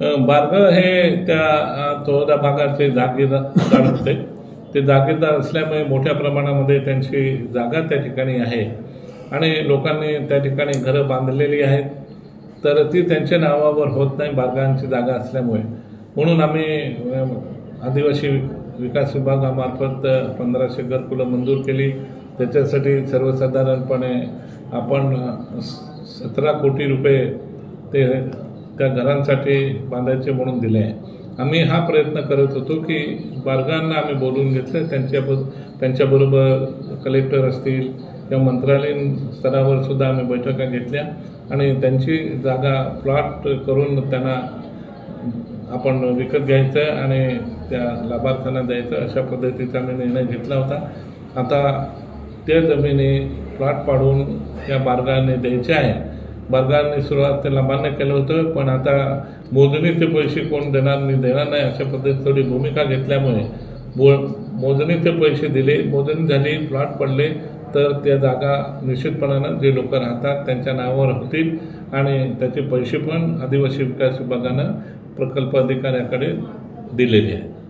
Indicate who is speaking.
Speaker 1: अं, हे त्या तळोदा भागाचे जागीरदार होते. ते जागीरदार असल्यामुळे मोठ्या प्रमाणामध्ये त्यांची जागा त्या ठिकाणी आहे. आणि लोकांनी त्या ठिकाणी घरं बांधलेली आहेत. तर ती त्यांच्या नावावर होत नाही बारगांची जागा असल्यामुळे. म्हणून आम्ही आदिवासी विकास विभागामार्फत पंधराशे घरकुलं मंजूर केली. त्याच्यासाठी सर्वसाधारणपणे आपण सतरा कोटी रुपये ते त्या घरांसाठी बांधायचे म्हणून दिले आहे. आम्ही हा प्रयत्न करत होतो की बारगांना आम्ही बोलून घेतलं त्यांच्याब त्यांच्याबरोबर कलेक्टर असतील किंवा मंत्रालयीन स्तरावर सुद्धा आम्ही बैठका घेतल्या आणि त्यांची जागा प्लॉट करून त्यांना आपण विकत घ्यायचं आणि त्या लाभार्थ्यांना द्यायचं अशा पद्धतीचा आम्ही निर्णय घेतला होता. आता त्या जमिनी प्लॉट पाडून त्या बारगाने द्यायच्या आहे. बारगाने सुरुवातीला मान्य केलं होतं पण आता मोजणीचे पैसे कोण देणार नाही देणार नाही अशा पद्धतीत थोडी भूमिका घेतल्यामुळे बो मोजणीचे पैसे दिले मोजणी झाली प्लॉट पडले तर त्या जागा निश्चितपणानं जे लोक राहतात त्यांच्या नावावर होतील आणि त्याचे पैसे पण आदिवासी विकास विभागानं प्रकल्प अधिकाऱ्याकडे दिलेले आहेत.